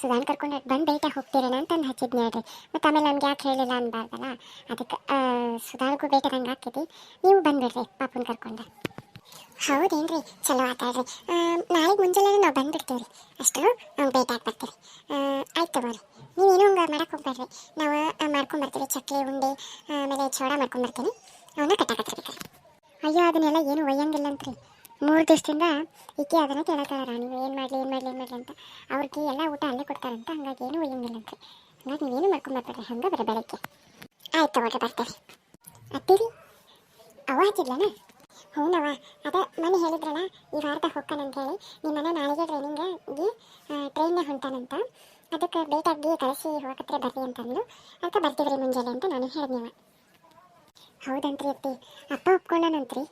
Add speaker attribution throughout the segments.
Speaker 1: ಸುಧಾನ್ ಕರ್ಕೊಂಡು ಬಂದು ಭೇಟಿ ಹೋಗ್ತೀರೇನ ಅಂತ ಅಂದು ಹಚ್ಚಿದ್ನಿ ಹೇಳ್ರಿ. ಮತ್ತು ಆಮೇಲೆ ನನಗೆ ಯಾಕೆ ಹೇಳಿಲ್ಲ ಅನ್ಬಾರ್ದಲ್ಲ? ಅದಕ್ಕೆ ಸುಧಾನ್ಗೂ ಭೇಟಿದಂಗೆ ಹಾಕಿದ್ವಿ ನೀವು ಬಂದ್ಬಿಡ್ರಿ ಪಾಪನ ಕರ್ಕೊಂಡು. ಹೌದೇನ್ರಿ? ಚಲೋ ಆತಾಳ್ರಿ ನಾಳೆಗೆ ಮುಂಜಾನೆ ನಾವು ಬಂದ್ಬಿಡ್ತೀವಿ ರೀ ಅಷ್ಟು ನಾವು ಭೇಟಿ ಆಗಿ ಬರ್ತೀವಿ. ಆಯ್ತು ತಗೋರಿ. ನೀವೇನು ಹಂಗೆ ಮಾಡಕ್ಕೆ ನಾವು ಮಾಡ್ಕೊಂಬರ್ತೀವಿ ಚಕ್ಲಿ, ಉಂಡೆ ಆಮೇಲೆ ಚೋಡ ಮಾಡ್ಕೊಂಬರ್ತೀನಿ ಅವನ್ನ ಕಟ್ಟಾಕತ್ತಿರ್ಬೇಕು ಅಯ್ಯೋ, ಅದನ್ನೆಲ್ಲ ಏನು ಒಯ್ಯಂಗಿಲ್ಲ ಅಂತ್ರಿ ಮೂರು ದಿವಸದಿಂದ ಈಕೆ ಅದನ್ನು ಕೇಳತ್ತಾರ ನೀವು ಏನು ಮಾಡಲಿ ಏನು ಮಾಡಲಿ ಏನು ಮಾಡಲಿ ಅಂತ. ಅವ್ರಿಗೆ ಎಲ್ಲ ಊಟ ಅಲ್ಲೇ ಕೊಡ್ತಾರಂತ. ಹಂಗಾಗಿ ಏನು ಒಯ್ಯಂಗಿಲ್ಲ ಅಂತ್ರಿ ಹಂಗಾಗಿ ನೀವೇನು ಮಾಡ್ಕೊಂಬರ್ಬೇಡ್ರಿ ಹಂಗೆ ಬರ ಬೆಳಗ್ಗೆ. ಆಯ್ತು ತಗೋರಿ ಬರ್ತೇವೆ ಅತ್ತೀರಿ ಅವ ಹಚ್ಚಿದ್ಲನ? ಹೌನವ ಅದ ಮನೆ ಹೇಳಿದ್ರಲ್ಲ, ಈ ವಾರದ ಹೊಕ್ಕನಂತ ಹೇಳಿ. ಮನೆ ನಾಳೆಗೆ ಟ್ರೈನಿಂಗ್ಗೆ ಟ್ರೈನ್ನ ಹೊಂಟಾನಂತ. ಅದಕ್ಕೆ ಬೇಕಾಗಿ ಕಳಿಸಿ ಹೋಗಕ್ಕೆ ಬರ್ರಿ ಅಂತಂದು ಅದಕ್ಕೆ ಬರ್ತೀವ್ರಿ ಮುಂಜಾನೆ ಅಂತ ನಾನು ಹೇಳಿದ್ನಿವ ಹೌದಂತ್ರಿ ಅತ್ತಿ. ಅಪ್ಪ ಒಪ್ಕೊಂಡನಂತ್ರಿ.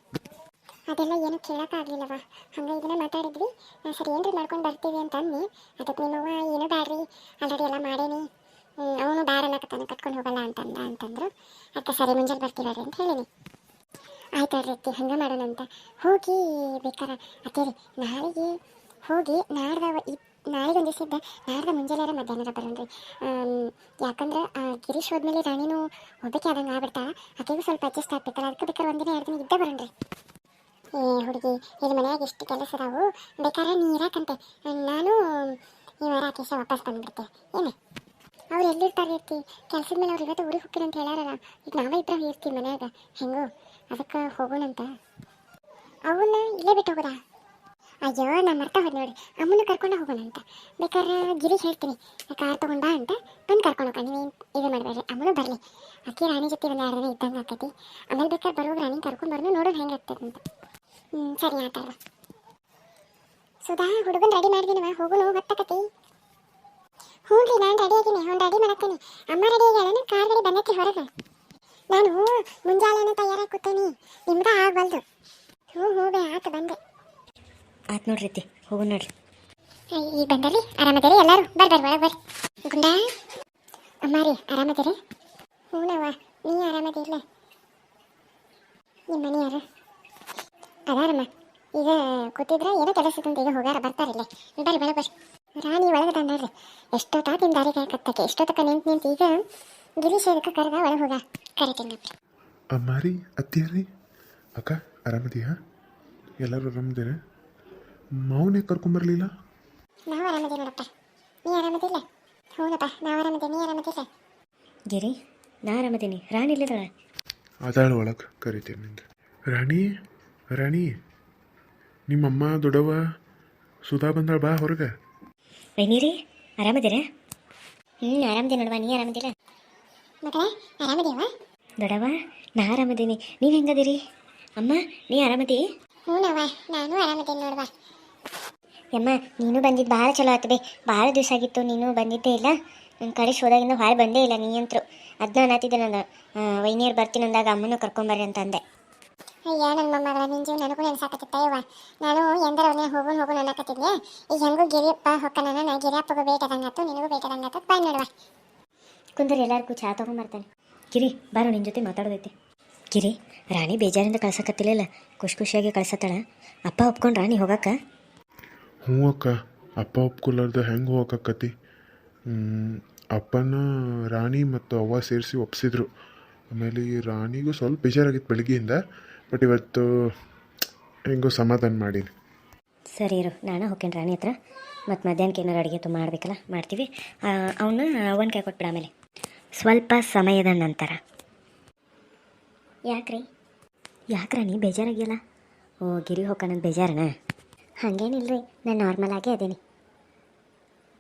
Speaker 1: ಅದೆಲ್ಲ ಏನು ಕೇಳೋಕ್ಕಾಗಲಿಲ್ಲವ? ಹಂಗೆ ಇದನ್ನ ಮಾತಾಡಿದ್ವಿ. ಸರಿ, ಏನ್ರಿ ಮಾಡ್ಕೊಂಡು ಬರ್ತೀವಿ ಅಂತ ಅನ್ನಿ ಅದಕ್ಕೆ ನಿಮ್ಮವ್ವ ಏನು ಬ್ಯಾಡ್ರಿ. ಆಲ್ರೆಡಿ ಎಲ್ಲ ಮಾಡೇನಿ. ಅವನು ಅನ್ನಕತ್ತಾನೆ ಕಟ್ಕೊಂಡು ಹೋಗಲ್ಲ ಅಂತಂದ, ಅಂತಂದ್ರು. ಅದಕ್ಕೆ ಸರಿ, ಮುಂಜಾನೆ ಬರ್ತೀವ್ರಿ ಅಂತ ಹೇಳಿನಿ. ಆಯ್ತು ರೀತಿ, ಹಂಗೆ ಮಾಡೋಣ ಅಂತ. ಹೋಗಿ, ಬೇಕಾರ ಅತ್ತೇರಿ ನಾಳೆಗೆ ಹೋಗಿ, ನಾಡ್ದ ಇ ನಾಳೆಗೆ ಒಂದು ದಿವಸ ನಾಡ್ದ ಮುಂಜಾನೆ ಮಧ್ಯಾಹ್ನದ ಬರೋಣ್ರಿ ಯಾಕಂದ್ರೆ ಗಿರೀಶ್ ಹೋದ್ಮೇಲೆ ರಾಣಿನೂ ಒಬ್ಬಕ್ಕೆ ಆದಂಗೆ ಆಗ್ಬಿಡ್ತಾ ಆಕೆಗೂ ಸ್ವಲ್ಪ ಅಡ್ಜಸ್ಟ್ ಆಗ್ಬೇಕಲ್ಲ, ಅದಕ್ಕೆ ಬೇಕಾದ್ರೆ ಒಂದಿನ, ಎರಡು ದಿನ ಇದ್ದೇ ಬರೋಣ್ರಿ ಹುಡುಗಿ ಇಲ್ಲಿ ಮನೆಯಾಗ ಎಷ್ಟು ಕೆಲಸ ಅದಾವು, ಬೇಕಾದ್ರೆ ನೀ ಇರಾಕಂತೆ. ನಾನು ವಾರ ಆಕೇಶ ವಾಪಸ್ ಬಂದ್ಬಿಡ್ತೆ. ಏನು? ಅವ್ರು ಎಲ್ಲಿರ್ತಾರೆ ಇರ್ತಿ ಕೆಲಸದ ಮೇಲೆ ಅವ್ರು ಇವತ್ತು ಊರಿಗೆ ಹೋಗ್ತೀನಿ ಅಂತ ಹೇಳಾರಲ್ಲ ಈಗ ನಾವೇ ಇಬ್ಬರು ಇರ್ತೀವಿ ಮನ್ಯಾಗ. ಹೆಂಗೋ, ಅದಕ್ಕೆ ಹೋಗೋಣಂತ. ಅವನ್ನ ಇಲ್ಲೇ ಬಿಟ್ಟು ಹೋಗೋದಾ? ಅಯ್ಯೋ ನಾನು ಮರ್ತಾ ಹೋದ್ ನೋಡಿ. ಅಮ್ಮನ ಕರ್ಕೊಂಡು ಹೋಗೋಣ ಅಂತ. ಬೇಕಾದ್ರೆ ಗಿರಿ ಹೇಳ್ತೀನಿ. ಕಾರ್ ತಗೊಂಡ ಅಂತ ಬಂದು ಕರ್ಕೊಂಡು ಹೋಗ ನೀವೇನು ಇದು ಮಾಡಬೇಡ್ರಿ? ಅಮ್ಮನು ಬರಲಿ. ಅಕ್ಕಿ ರಾಣಿ ಜೊತೆ ಒಂದು ಎರಡು ಇದ್ದಂಗೆ ಆಕೈತಿ ಆಮೇಲೆ ಬೇಕಾದ್ರೆ ಬರೋದು ರಾಣಿ ಕರ್ಕೊಂಡು ಬರೋದು ನೋಡೋದು ಹೆಂಗೆ ಆಗ್ತದೆ ಅಂತ. ಹ್ಞೂ ಸರಿ ಆತಲ್ವ ಸುಧಾ ಹುಡುಗನ್ ರೆಡಿ ಮಾಡಿದೀನವ ಹೋಗುನು ಹೊತ್ತಕತಿ. ಹ್ಞೂ ರೀ ನಾನು ರೆಡಿ ಆಗಿನಿ ಅವ್ನು ರೆಡಿ ಮಾಡತ್ತೀನಿ ಅಮ್ಮ ರೆಡಿ ಆಗ್ಯಾಳ? ಕಾರ್ ರೆಡಿ ಬಂದೈತಿ ಹೊರಗೆ. ನಾನು ಮುಂಜಾನೆ ತಯಾರಾಗಿ ಕೂತೇನಿ. ನಿಮ್ದ ಆಗಬಲ್ದು ಹ್ಞೂ ಹ್ಞೂ ಬೇ ಆತು ಬಂದೆ.
Speaker 2: ಆತ್ ನೋಡ್ರಿ ಅತ್ತಿ ಹೋಗು ನೋಡ್ರಿ.
Speaker 1: ಈಗ ಬಂದರಿ ಆರಾಮದಿರಿ ಎಲ್ಲರೂ? ಬರ್ರಿ ಬರ್ರಿ ಒಳಗೆ ಬರ್ರಿ. ಗುಂಡ? ಅಮ್ಮ ರೀ ಆರಾಮದಿರಿ? ಹ್ಞೂನವ್ವ ನೀ ಆರಾಮದಿಲ್ಲ ನಿಮ್ಮ ಮನೆ ಯಾರು ಅದಾರಮ್ಮ ಈಗ ಕೂತಿದ್ರೆ ಏನೋ ಕೆಲಸ ಇತ್ತಂತ ಈಗ ಹೋಗಾರ ಬರ್ತಾರಿಲ್ಲ ಬರ್ರಿ ಬೆಳಗ್ಗೆ ಬರ್ರಿ ರಾಣಿ ಒಳಗೆ ತಂದಾರ್ರಿ ಎಷ್ಟೊತ್ತಾತಿನ ದಾರಿ ಕಾಯಕತ್ತಕ್ಕೆ ತಕ್ಕ ನಿಂತು ನಿಂತು ಈಗ ಗಿರೀಶ್ ಅದಕ್ಕೆ ಕರೆದ ಒಳಗೆ ಹೋಗ. ಕರಿತೀನಿ
Speaker 3: ಅಮ್ಮಾರಿ ಅತ್ತಿಯರಿ ಅಕ್ಕ ಆರಾಮದಿಯಾ? ಎಲ್ಲರೂ ಆರಾಮದಿರ? ಮಾವನೇ ಕರ್ಕೊಂಬರ್ಲಿಲ್ಲ
Speaker 1: ನಾವು ಆರಾಮದೇ ನೋಡಪ್ಪ. ನೀ ಆರಾಮದಿಲ್ಲ? ಹೌದಪ್ಪ ನಾವು ಆರಾಮದೇ ನೀ ಆರಾಮದಿಲ್ಲ?
Speaker 2: ಗಿರಿ ನಾ ಆರಾಮದೀನಿ. ರಾಣಿ ಇಲ್ಲದಳ
Speaker 3: ಅದಾಳ ಒಳಗೆ ಕರಿತೀನಿ ನಿಂದು. ರಾಣಿ? ರಾಣಿ ನಿಮ್ಮಮ್ಮ ದೊಡವ ಸುಧಾ ಬಂದಾಳ ಬಾ ಹೊರಗೆ.
Speaker 2: ರೀ ಆರಾಮದಿರ? ಹ್ಞೂ ಆರಾಮದಿ ನೋಡುವ ನೀ ಆರಾಮದಿಲ್ಲ?
Speaker 1: ಮಗಳೇ ಆರಾಮದಿಯವ್ವ?
Speaker 2: ದೊಡವ ನಾ ಆರಾಮದೀನಿ. ನೀವು ಹೆಂಗದಿರಿ? ಅಮ್ಮ ನೀ ಆರಾಮದಿ?
Speaker 1: ಹ್ಞೂನವ್ವ ನಾನು ಆರಾಮದೇನಿ ನೋಡವ್ವ
Speaker 2: ಯಮ್ಮ ನೀನು ಬಂದಿದ್ದು ಭಾಳ ಚಲೋ ಆಗ್ತದೆ ಬೇ ಭಾಳ ದಿವಸ ಆಗಿತ್ತು ನೀನು ಬಂದಿದ್ದೇ ಇಲ್ಲ. ನನ್ನ ಕಡೆ ಹೋದಾಗಿಂದ ಭಾಳ ಬಂದೇ ಇಲ್ಲ ನೀ ಅಂತರು ಅದನ್ನ ಅನ್ನತ್ತಿದ್ದೆ ನಾನು ವೈನಿಯರ್ ಬರ್ತೀನಿ ಅಂದಾಗ ಅಮ್ಮನೂ ಕರ್ಕೊಂಬರ್ರಿ ಅಂತ ಅಂದೆ
Speaker 1: ಅಯ್ಯ ನನ್ನ ಮೊಮ್ಮಗಳ ನನಗೂ ನೆನ್ಸಾಕತ್ತಿತ್ತ ಇವ ನಾನು ಎಂದರ ಅವನೇ ಹೋಗು ಹೋಗು ಅನ್ನಕತ್ತಿದ್ದೆ ಈಗ ಹೆಂಗೂ ಗಿರಿಯಪ್ಪ ಹೊಕ್ಕನ ನಾ ಗಿರಿಯಪ್ಪಗೂ ಬೇಟದಂಗಾತು ನಿನಗೂ ಬೇಟದಂಗಾತು ಬಾಯ್ ನೋಡುವ.
Speaker 2: ಕುಂದರ್ ಎಲ್ಲರಿಗೂ ಚಹಾ ತೊಗೊಂಬರ್ತಾನೆ ಗಿರಿ ಬಾರೋ ನಿನ್ನ ಜೊತೆ ಮಾತಾಡೋದೈತಿ. ಗಿರಿ, ರಾಣಿ ಬೇಜಾರಿಂದ ಕಳ್ಸಕತ್ತಿಲ್ಲ ಖುಷಿ ಖುಷಿಯಾಗಿ ಕಳ್ಸತ್ತಾಳ. ಅಪ್ಪ ಒಪ್ಕೊಂಡು ರಾಣಿ ಹೋಗಕ್ಕ
Speaker 3: ಹ್ಞೂ ಅಕ್ಕ, ಅಪ್ಪ ಒಪ್ಕೊಲಾರ್ದ ಹೆಂಗೆ ಹೋಗಕ್ಕತಿ ಅಪ್ಪನ ರಾಣಿ ಮತ್ತು ಅವ್ವ ಸೇರಿಸಿ ಒಪ್ಸಿದ್ರು. ಆಮೇಲೆ ರಾಣಿಗೂ ಸ್ವಲ್ಪ ಬೇಜಾರಾಗಿತ್ತು ಬೆಳಗ್ಗೆಯಿಂದ. ಬಟ್ ಇವತ್ತು ಹೆಂಗೂ ಸಮಾಧಾನ ಮಾಡೀನಿ
Speaker 2: ಸರಿ ಇರು ನಾನು ಹೋಗ್ತೀನಿ ರಾಣಿ ಹತ್ರ. ಮತ್ತು ಮಧ್ಯಾಹ್ನಕ್ಕೆ ಏನಾರು ಅಡುಗೆ ತುಂಬ ಮಾಡಬೇಕಲ್ಲ ಮಾಡ್ತೀವಿ. ಅವನ್ನ ಒಂದು ಕೈ ಕೊಟ್ಬಿಡ ಆಮೇಲೆ. ಸ್ವಲ್ಪ ಸಮಯದ ನಂತರ. ಯಾಕ್ರಿ? ಯಾಕೆ ರಾಣಿ ಬೇಜಾರಾಗಿಲ್ಲ ಓ ಗಿರಿ ಹೋಗೋಣ ಬೇಜಾರನ? ರೀ ನಾನು ನಾರ್ಮಲ್ ಆಗೇ ಅದೇನಿ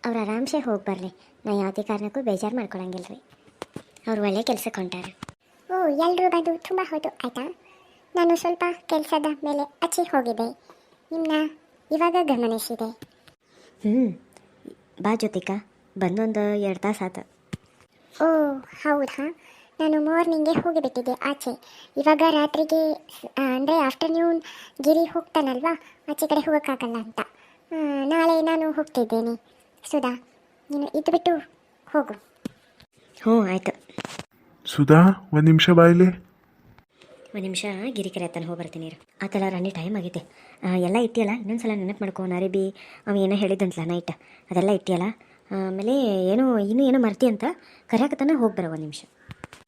Speaker 2: ಅವ್ರು ಆರಾಮ್ಸೆ ಹೋಗಿ ಬರಲಿ. ನಾ ಯಾವುದೇ ಕಾರಣಕ್ಕೂ ಬೇಜಾರು ಮಾಡ್ಕೊಳಂಗಿಲ್ಲ ರೀ ಅವ್ರು ಒಳ್ಳೆ ಕೆಲಸಕ್ಕೆ ಹೊಂಟಾರ.
Speaker 1: ಓ ಎಲ್ಲರೂ ಬಂದು ತುಂಬ ಹೌದು ಆಯ್ತಾ? ನಾನು ಸ್ವಲ್ಪ ಕೆಲಸದ ಮೇಲೆ ಅಚ್ಚಿ ಹೋಗಿದೆ ನಿಮ್ಮನ್ನ ಇವಾಗ ಗಮನಿಸಿದೆ
Speaker 2: ಹ್ಞೂ ಬಾ ಜ್ಯೋತಿಕ ಬಂದೊಂದು ಎರಡು ತಾಸು ಆತು.
Speaker 1: ಓ ಹೌದಾ? ನಾನು ಮಾರ್ನಿಂಗೆ ಹೋಗಿಬಿಟ್ಟಿದ್ದೆ ಆಚೆ. ಇವಾಗ ರಾತ್ರಿಗೆ ಅಂದರೆ ಆಫ್ಟರ್ನೂನ್ ಗಿರಿ ಹೋಗ್ತಾನಲ್ವಾ? ಆಚೆ ಕಡೆ ಹೋಗೋಕ್ಕಾಗಲ್ಲ ಅಂತ. ನಾಳೆ ನಾನು ಹೋಗ್ತಿದ್ದೇನೆ. ಸುಧಾ ನೀನು ಇದು ಬಿಟ್ಟು ಹೋಗು.
Speaker 2: ಹ್ಞೂ ಆಯಿತು.
Speaker 3: ಸುಧಾ ಒಂದು ನಿಮಿಷ ಬಾಯಿಲಿ.
Speaker 2: ಒಂದು ನಿಮಿಷ ಗಿರಿಕೆರೆ ಹತ್ತನ ಹೋಗಿ ಬರ್ತೀನಿ ಇರು ಥರ ರಾಣಿ ಟೈಮ್ ಆಗೈತೆ. ಎಲ್ಲ ಇಟ್ಟಿಯಲ್ಲ? ಇನ್ನೊಂದು ಸಲ ನೆನಪು ಮಾಡ್ಕೊ ಅರೇಬಿ ಅವ ಏನೋ ಹೇಳಿದಂತಲ್ಲ ನೈಟ್ ಅದೆಲ್ಲ ಇಟ್ಟಿಯಲ್ಲ? ಆಮೇಲೆ ಏನೋ ಇನ್ನೂ ಏನೋ ಮರ್ತಿ ಅಂತ ಕರ್ಯಾಕತ್ತಾನ ಹೋಗಿ ಬರೋ ಒಂದು ನಿಮಿಷ.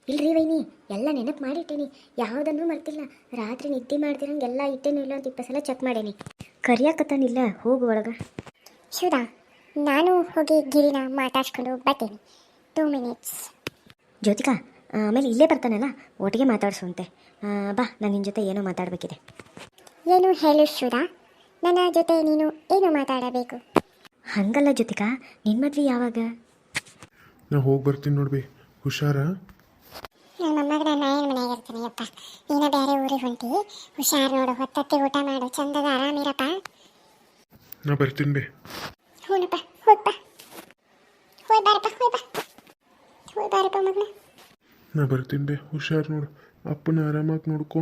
Speaker 2: ಇಲ್ರಿ ವೈನಿ ಎಲ್ಲ ನೆನಪು ಮಾಡಿಟ್ಟೇನಿ. ಯಾವುದನ್ನು ಮರ್ತಿಲ್ಲ. ರಾತ್ರಿ ನಿದ್ದೆ ಮಾಡ್ದಿರಂಗೆ ಎಲ್ಲ ಇಟ್ಟೇನೋ ಇಲ್ಲ ಅಂತ ಇಪ್ಪತ್ತು ಸಲ ಚೆಕ್ ಮಾಡೇನಿ. ಕರಿಯಾಕತ್ತಾನಿಲ್ಲ ಹೋಗು ಒಳಗೆ.
Speaker 1: ಶಿವದಾ ನಾನು ಹೋಗಿ ಗಿರಿನ ಮಾತಾಡ್ಸ್ಕೊಂಡು ಬರ್ತೀನಿ. ಟೂ ಮಿನಿಟ್ಸ್
Speaker 2: ಜ್ಯೋತಿಕಾ ಆ, ಆಮೇಲೆ ಇಲ್ಲೇ ಬರ್ತಾನಲ್ಲ ಒಟ್ಟಿಗೆ ಮಾತಾಡಿಸುವಂತೆ. ಆ, ಬಾ ನಾನು ನಿನ್ನ ಜೊತೆ ಏನೋ ಮಾತಾಡಬೇಕಿದೆ.
Speaker 1: ಏನು ಹೇಳು ಶಿವದಾ ನನ್ನ ಜೊತೆ ನೀನು ಏನು ಮಾತಾಡಬೇಕು?
Speaker 2: ಹಂಗಲ್ಲ ಜೊತೆಗ ನಿನ್ನ ಮದ್ವೆ ಯಾವಾಗ?
Speaker 3: ನಾ ಹೋಗಿ ಬರ್ತೀನಿ ನೋಡ್ಬಿ. ಹುಷಾರ?
Speaker 1: ನನ್ನ ಮೊಮ್ಮಗನ ನಾಯನ ಮನೆಯಾಗ ಇರ್ತಾನೆ ಯಪ್ಪ ನೀನು ಬೇರೆ ಊರಿಗೆ ಹೊಂಟಿ ಹುಷಾರು ನೋಡು ಹೊತ್ತತ್ತಿ ಊಟ ಮಾಡು ಚಂದದ ಆರಾಮಿರಪ್ಪ
Speaker 3: ನಾ ಬರ್ತೀನಿ ಬಿ.
Speaker 1: ಹೂನಪ್ಪ ಹೋಗ್ಬಾ. ಹೋಯ್ ಬಾರಪ್ಪ ಹೋಯ್ ಬಾ. ಹೋಯ್ ಬಾರಪ್ಪ ಮಗನ
Speaker 3: ನಾ ಬರ್ತೀನಿ ಬೇ ಹುಷಾರು ನೋಡು. ಅಪ್ಪನ ಆರಾಮಾಗಿ ನೋಡ್ಕೊ.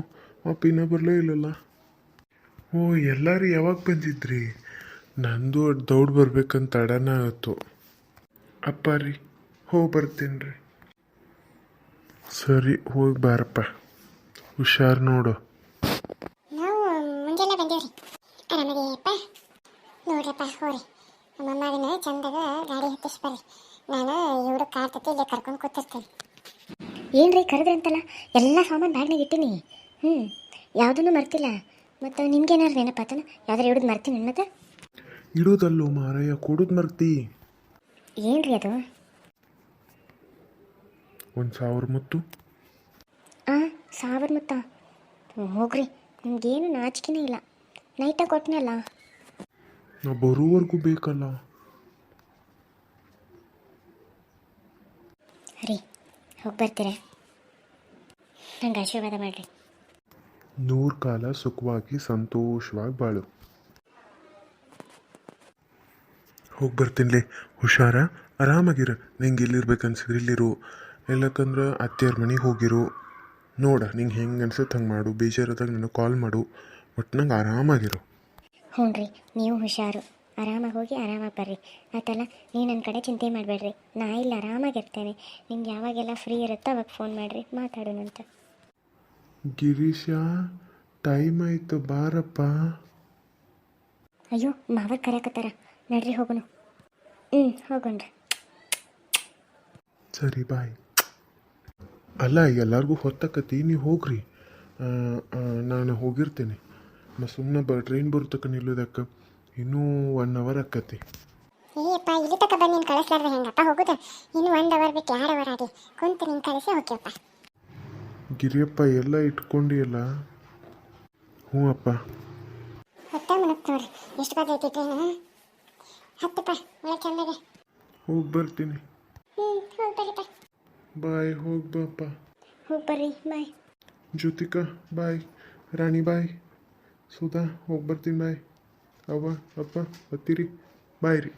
Speaker 3: ಅಪ್ಪ ಇನ್ನೂ ಬರಲೇ ಇಲ್ಲಲ್ಲ. ಓ ಎಲ್ಲರೂ ಯಾವಾಗ ಬಂದಿದ್ರಿ? ನಂದು ದೌಡ್ ಬರ್ಬೇಕಂತ ತಡನ ಆಯಿತು. ಅಪ್ಪ ರೀ ಹೋಗಿ ಬರ್ತೀನಿ ರೀ. ಸರಿ, ಹೋಗಿ ಬಾರಪ್ಪ. ಹುಷಾರು ನೋಡು.
Speaker 1: ನಾವು ಮುಂಜಾನೆ ಚಂದಾಗ ಗಾಡಿ ಹತ್ತಿಸ್ ಬರ್ರಿ ನಾನು ಇವ್ರು ತತ್ತಿ ಇಲ್ಲೇ ಕರ್ಕೊಂಡು ಕೂತಿರ್ತೀನಿ.
Speaker 2: ಏನ್ರಿ ಕರೆದ್ರಂತಲ್ಲ? ಎಲ್ಲ ಸಾಮಾನು ಬ್ಯಾಗ್ನಾಗ ಇಟ್ಟೀನಿ. ಹ್ಞೂ ಯಾವುದನ್ನು ಮರ್ತಿಲ್ಲ. ಮತ್ತು ನಿಮ್ಗೇನಾರು ನೆನಪಾತನ ಯಾವ್ದಾರು ಹಿಡಿದು ಮರ್ತೀನಿ ಮತ್ತೆ
Speaker 3: ಇಡೋದಲ್ಲೋ ಮಾರಯ್ಯ ಕೊಡೋದು ಮರ್ತಿ.
Speaker 2: ಏನ್ರಿ ಅದು?
Speaker 3: ಒಂದು ಸಾವಿರ ಮುತ್ತು.
Speaker 2: ಹಾಂ ಸಾವಿರ ಮುತ್ತ. ಹೋಗ್ರಿ ನಿಮ್ಗೇನು ನಾಚಿಕೆನೇ ಇಲ್ಲ. ನೈಟ ಕೊಟ್ಟನಲ್ಲ
Speaker 3: ನಾ ಬರೋವರೆಗೂ ಬೇಕಲ್ಲ.
Speaker 2: ರೀ ಹೋಗಿ ಬರ್ತೀರ ನಂಗೆ ಆಶೀರ್ವಾದ ಮಾಡಿರಿ.
Speaker 3: ನೂರು ಕಾಲ ಸುಖವಾಗಿ ಸಂತೋಷವಾಗಿ ಬಾಳು. ಹೋಗಿ ಬರ್ತೀನಿ ಹುಷಾರ ಆರಾಮಾಗಿರ. ನಿಂಗೆ ಇಲ್ಲಿರ್ಬೇಕು ಅನ್ಸಿದ್ರೆ ಇಲ್ಲಿರು. ಎಲ್ಲಕ್ಕಂದ್ರೆ ಅತ್ತೆಯವ್ರ ಮನೆಗೆ ಹೋಗಿರು. ನೋಡ ನಿಂಗೆ ಹೆಂಗೆ ಅನ್ಸುತ್ತೆ ಹಂಗೆ ಮಾಡು. ಬೇಜಾರದಾಗ ನನಗೆ ಕಾಲ್ ಮಾಡು. ಒಟ್ಟು ನಂಗೆ ಆರಾಮಾಗಿರು.
Speaker 2: ಹ್ಞೂ ರೀ ನೀವು ಹುಷಾರು. ಆರಾಮಾಗಿ ಹೋಗಿ ಆರಾಮಾಗಿ ಬರ್ರಿ. ಆಯ್ತಲ್ಲ ನೀವು ನನ್ನ ಕಡೆ ಚಿಂತೆ ಮಾಡಬೇಡ್ರಿ. ನಾ ಇಲ್ಲಿ ಆರಾಮಾಗಿರ್ತೇನೆ ನಿಮ್ಗೆ ಯಾವಾಗೆಲ್ಲ ಫ್ರೀ ಇರುತ್ತೋ ಅವಾಗ ಫೋನ್ ಮಾಡಿರಿ ಮಾತಾಡೋಣಂತ
Speaker 3: ಗಿರೀಶ ಟೈಮ್ ಆಯಿತು ಬಾರಪ್ಪ.
Speaker 2: ಅಯ್ಯೋ ಮಾವ ಕರೆಯಕತ್ತಾರ. ನಡ್ರಿ ಹೋಗೋಣ. ಹ್ಞೂ ಹೋಗೋಣ್ರಿ
Speaker 3: ಸರಿ ಬಾಯ್. ಅಲ್ಲ ಎಲ್ಲರಿಗೂ ಹೊತ್ತಕತಿ ನೀವು ಹೋಗ್ರಿ. ನಾನು ಹೋಗಿರ್ತೇನೆ. ಸುಮ್ಮನೆ ಬ ಟ್ರೈನ್ ಬರ್ತಕ್ಕ ನಿಲ್ಲೋದಕ್ಕೆ. ಇನ್ನೂ ಒನ್ ಅವರ್ ಆಕತಿ.
Speaker 1: ಏಯಪ್ಪ ಇಲ್ಲಿ ತಕ ಬಂದು ನೀನು ಕಳಿಸ್ಲಾರ್ದೆ ಹೆಂಗಪ್ಪ? ಹೋಗುದು. ಇನ್ನು ಒಂದು ಅವರ್ ಬಿಟ್ಟು ಎರಡು ಅವರ್ ಆಗಿ ಕುಂತು ನೀನು ಕಳಿಸಿ ಹೋಗ್ಯಪ್ಪ.
Speaker 3: ಗಿರಿಯಪ್ಪ ಎಲ್ಲ ಇಟ್ಕೊಂಡಿಯಲ್ಲ? ಹ್ಞೂ ಅಪ್ಪ.
Speaker 1: ಹೊತ್ತ ಮುನಕ್ ನೋಡ್ರಿ. ಎಷ್ಟು ಬಾದ ಐತಿ ಟ್ರೈನ್ ಹತ್ತಪ್ಪ ಒಳ್ಳೆ ಚಂದಾಗೆ.
Speaker 3: ಹೋಗಿ ಬರ್ತೀನಿ.
Speaker 1: ಹ್ಞೂ ಹೋಗಿ
Speaker 3: ಬಾಯ್ ಹೋಗಿ ಬಾಪ್ಪ
Speaker 2: ಹೋಗಿ ಬರ್ರಿ ಬಾಯ್.
Speaker 3: ಜ್ಯೋತಿಕಾ ಬಾಯ್. ರಾಣಿ ಬಾಯ್. ಸುಧಾ ಹೋಗಿ ಬರ್ತೀನಿ ಬಾಯ್. ಅವ್ವ ಅಪ್ಪ ಹತ್ತಿರಿ ಬಾಯ್ ರೀ